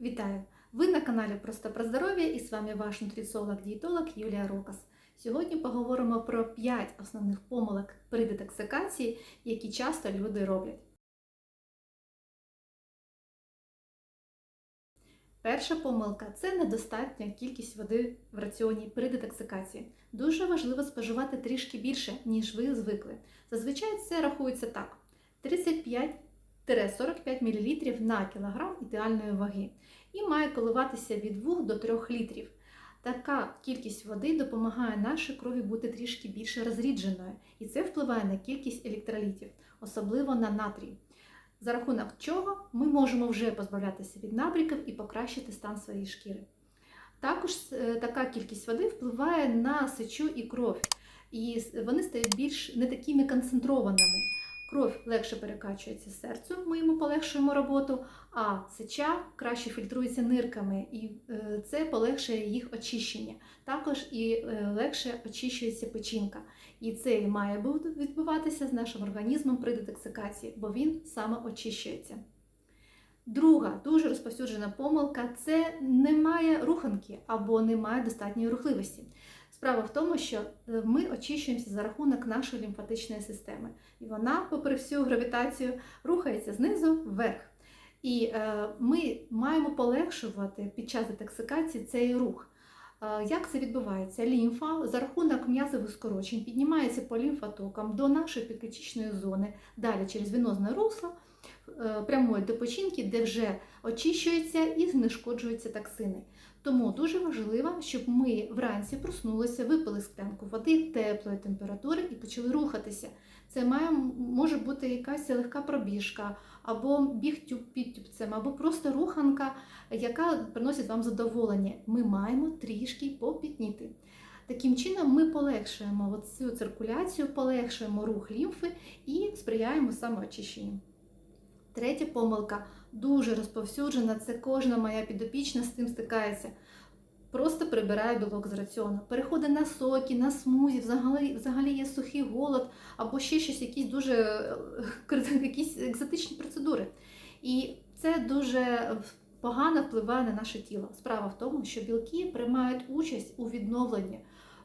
Вітаю! Ви на каналі Просто про здоров'я і з вами ваш нутриціолог-дієтолог Юлія Рокас. Сьогодні поговоримо про 5 основних помилок при детоксикації, які часто люди роблять. Перша помилка це недостатня кількість води в раціоні при детоксикації. Дуже важливо споживати трішки більше, ніж ви звикли. Зазвичай це рахується так: 35-45 мл на кілограм ідеальної ваги і має коливатися від 2 до 3 літрів. Така кількість води допомагає нашій крові бути трішки більше розрідженою, і це впливає на кількість електролітів, особливо на натрій. За рахунок чого ми можемо вже позбавлятися від набріків і покращити стан своєї шкіри. Також е, така кількість води впливає на сечу і кров, і вони стають більш не такими концентрованими. Кров легше перекачується серцю, ми йому полегшуємо роботу, а сеча краще фільтрується нирками, і е, це полегшує їх очищення. Також і е, легше очищується печінка. І це має відбуватися з нашим організмом при детоксикації, бо він саме очищується. Друга дуже розповсюджена помилка це немає руханки або немає достатньої рухливості. Справа в тому, що ми очищуємося за рахунок нашої лімфатичної системи, і вона, попри всю гравітацію, рухається знизу вверх. І е, ми маємо полегшувати під час детоксикації цей рух. Е, як це відбувається? Лімфа за рахунок м'язових скорочень піднімається по лімфотокам до нашої підключичної зони, далі через венозне русло, е, прямує до печінки, де вже очищуються і знешкоджуються токсини. Тому дуже важливо, щоб ми вранці проснулися, випили склянку води теплої температури і почали рухатися. Це має, може бути якась легка пробіжка, або біг під тюбцем, або просто руханка, яка приносить вам задоволення. Ми маємо трішки попітніти. Таким чином, ми полегшуємо цю циркуляцію, полегшуємо рух лімфи і сприяємо самоочищенню. Третя помилка дуже розповсюджена, це кожна моя підопічна з цим стикається. Просто прибирає білок з раціону. Переходить на соки, на смузі, взагалі взагалі є сухий голод, або ще щось, якісь дуже якісь екзотичні процедури. І це дуже погано впливає на наше тіло. Справа в тому, що білки приймають участь у відновленні,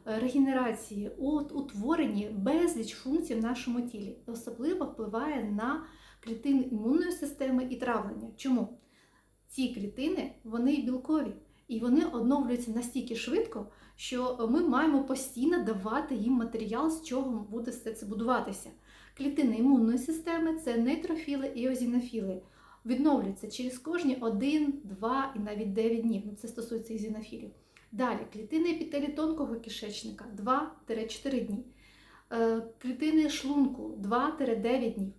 регенерації, утворенні безліч функцій в нашому тілі. Особливо впливає на клітини імунної системи і травлення. Чому? Ці клітини вони білкові. І вони оновлюються настільки швидко, що ми маємо постійно давати їм матеріал, з чого буде все це будуватися. Клітини імунної системи це нейтрофіли і озінофіли. Відновлюються через кожні 1, 2 і навіть 9 днів. Ну, Це стосується ізінофілів. Далі клітини епітелі тонкого кишечника 2-4 дні. Е, клітини шлунку 2-9 днів.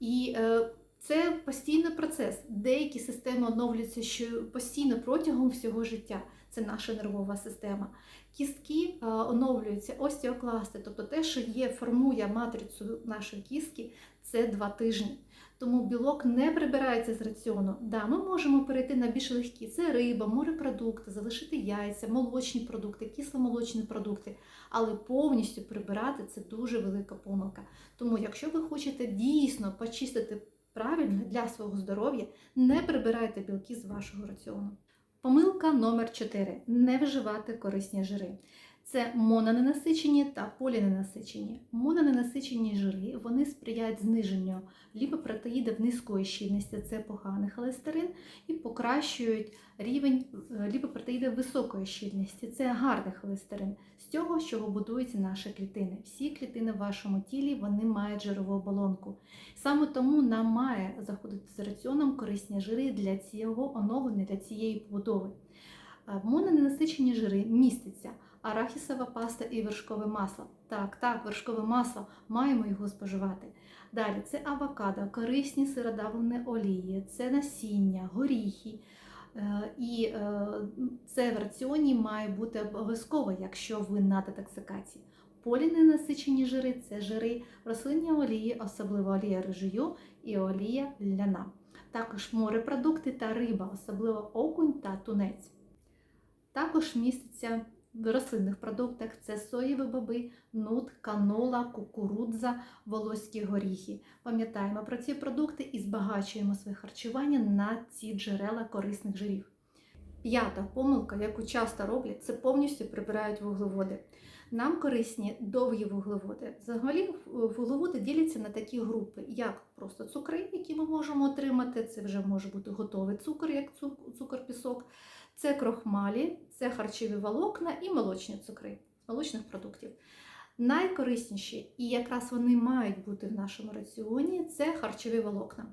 І е, це постійний процес. Деякі системи оновлюються що постійно протягом всього життя. Це наша нервова система. Кістки оновлюються, остеокласти, тобто те, що є, формує матрицю нашої кістки, це два тижні. Тому білок не прибирається з раціону. Да, Ми можемо перейти на більш легкі. Це риба, морепродукти, залишити яйця, молочні продукти, кисломолочні продукти. Але повністю прибирати це дуже велика помилка. Тому, якщо ви хочете дійсно почистити правильно для свого здоров'я, не прибирайте білки з вашого раціону. Помилка номер 4 не вживати корисні жири. Це мононенасичені та поліненасичені. Мононенасичені жири вони сприяють зниженню ліпопротеїдів низької щільності, це поганий холестерин, і покращують рівень ліпопротеїдів високої щільності, це гарний холестерин, з цього, з чого будуються наші клітини. Всі клітини в вашому тілі вони мають жирову оболонку. Саме тому нам має заходити з раціоном корисні жири для цього оновлення, для цієї побудови. В мононенасичені жири міститься арахісова паста і вершкове масло. Так, так, вершкове масло, маємо його споживати. Далі це авокадо, корисні сиродавлені олії, це насіння, горіхи. І е, це в раціоні має бути обов'язково, якщо ви на детоксикації. Поліненасичені жири це жири рослинні олії, особливо олія рижую і олія ляна. Також морепродукти та риба, особливо окунь та тунець. Також міститься в рослинних продуктах це соєві боби, нут, канола, кукурудза, волоські горіхи. Пам'ятаємо про ці продукти і збагачуємо своє харчування на ці джерела корисних жирів. П'ята помилка, яку часто роблять, це повністю прибирають вуглеводи. Нам корисні довгі вуглеводи. Взагалі вуглеводи діляться на такі групи, як просто цукри, які ми можемо отримати. Це вже може бути готовий цукор, як цукор-пісок, це крохмалі, це харчові волокна і молочні цукри молочних продуктів. Найкорисніші, і якраз вони мають бути в нашому раціоні, це харчові волокна.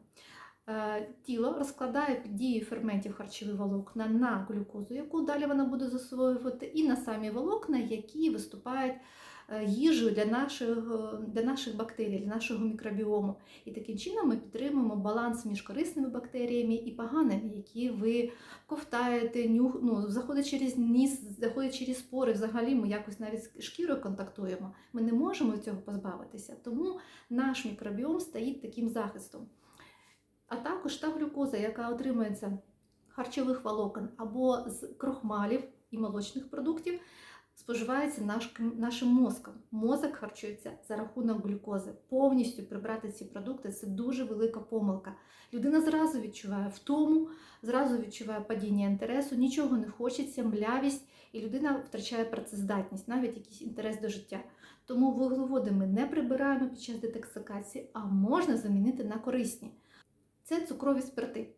Е, тіло розкладає під дією ферментів харчові волокна на глюкозу, яку далі вона буде засвоювати, і на самі волокна, які виступають їжею для наших, для наших бактерій, для нашого мікробіому. І таким чином ми підтримуємо баланс між корисними бактеріями і поганими, які ви ковтаєте, нюх, ну, заходить через ніс, заходить через спори. Взагалі ми якось навіть з шкірою контактуємо. Ми не можемо цього позбавитися, тому наш мікробіом стоїть таким захистом а також та глюкоза, яка отримується харчових волокон або з крохмалів і молочних продуктів, споживається наш, нашим мозком. Мозок харчується за рахунок глюкози. Повністю прибрати ці продукти це дуже велика помилка. Людина зразу відчуває втому, зразу відчуває падіння інтересу, нічого не хочеться, млявість, і людина втрачає працездатність, навіть якийсь інтерес до життя. Тому вуглеводи ми не прибираємо під час детоксикації, а можна замінити на корисні це цукрові спирти.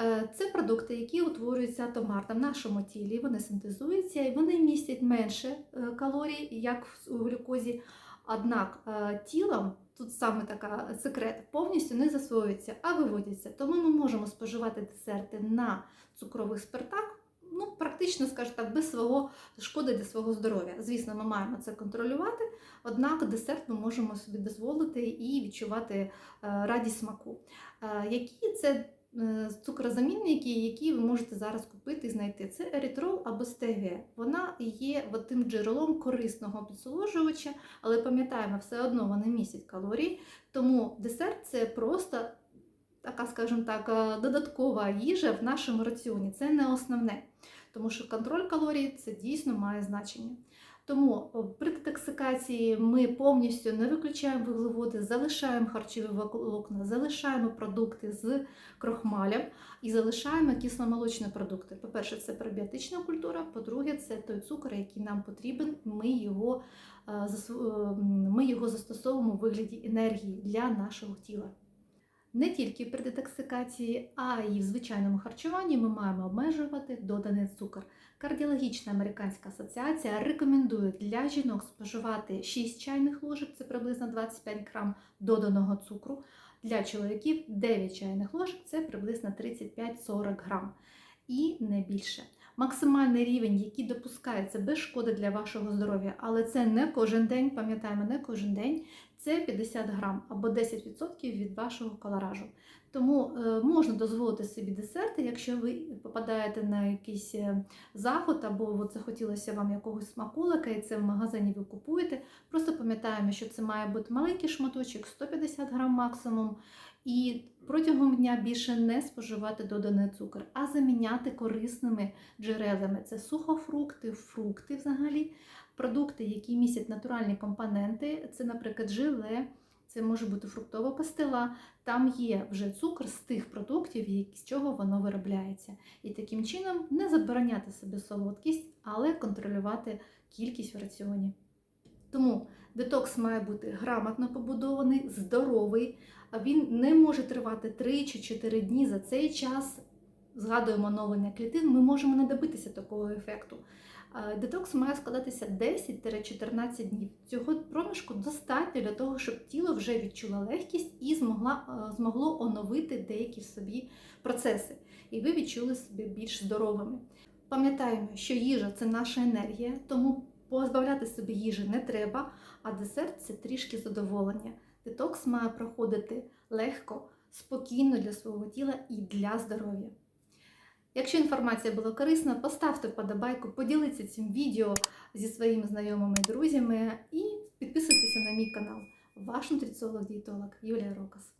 Е, це продукти, які утворюються атомарно в нашому тілі, вони синтезуються і вони містять менше е, калорій, як в глюкозі. Однак е, тілом, тут саме така секрет, повністю не засвоюється, а виводяться. Тому ми можемо споживати десерти на цукрових спиртах, ну, практично, скажімо так, без свого шкоди для свого здоров'я. Звісно, ми маємо це контролювати, однак десерт ми можемо собі дозволити і відчувати радість смаку. Які це цукрозамінники, які ви можете зараз купити і знайти? Це ерітрол або стевія. Вона є тим джерелом корисного підсоложувача, але пам'ятаємо, все одно вони містять калорії, тому десерт це просто така, скажімо так, е, додаткова їжа в нашому раціоні. Це не основне, тому що контроль калорій це дійсно має значення. Тому при детоксикації ми повністю не виключаємо вуглеводи, залишаємо харчові волокна, залишаємо продукти з крохмалем і залишаємо кисломолочні продукти. По-перше, це пробіотична культура, по-друге, це той цукор, який нам потрібен. Ми його, е, е, ми його застосовуємо у вигляді енергії для нашого тіла. Не тільки при детоксикації, а й в звичайному харчуванні ми маємо обмежувати доданий цукор. Кардіологічна американська асоціація рекомендує для жінок споживати 6 чайних ложок, це приблизно 25 грам доданого цукру. Для чоловіків 9 чайних ложок це приблизно 35-40 грам. І не більше. Максимальний рівень, який допускається без шкоди для вашого здоров'я, але це не кожен день, пам'ятаємо, не кожен день, це 50 грам або 10% від вашого колоражу. Тому е, можна дозволити собі десерти, якщо ви попадаєте на якийсь е, заход, або захотілося вам якогось смаколика, і це в магазині ви купуєте. Просто пам'ятаємо, що це має бути маленький шматочок, 150 грам максимум. І протягом дня більше не споживати доданий цукор, а заміняти корисними джерелами. Це сухофрукти, фрукти взагалі, продукти, які містять натуральні компоненти, це, наприклад, желе, це може бути фруктова пастила. Там є вже цукор з тих продуктів, з чого воно виробляється. І таким чином не забороняти себе солодкість, але контролювати кількість в раціоні. Тому детокс має бути грамотно побудований, здоровий. Він не може тривати 3 чи 4 дні. За цей час згадуємо оновлення клітин, ми можемо не добитися такого ефекту. Детокс має складатися 10-14 днів. Цього проміжку достатньо для того, щоб тіло вже відчуло легкість і змогла, змогло оновити деякі в собі процеси. І ви відчули себе більш здоровими. Пам'ятаємо, що їжа це наша енергія, тому позбавляти собі їжі не треба, а десерт це трішки задоволення. Детокс має проходити легко, спокійно для свого тіла і для здоров'я. Якщо інформація була корисна, поставте вподобайку, поділіться цим відео зі своїми знайомими і друзями і підписуйтесь на мій канал. Ваш нутриціолог-дієтолог Юлія Рокас.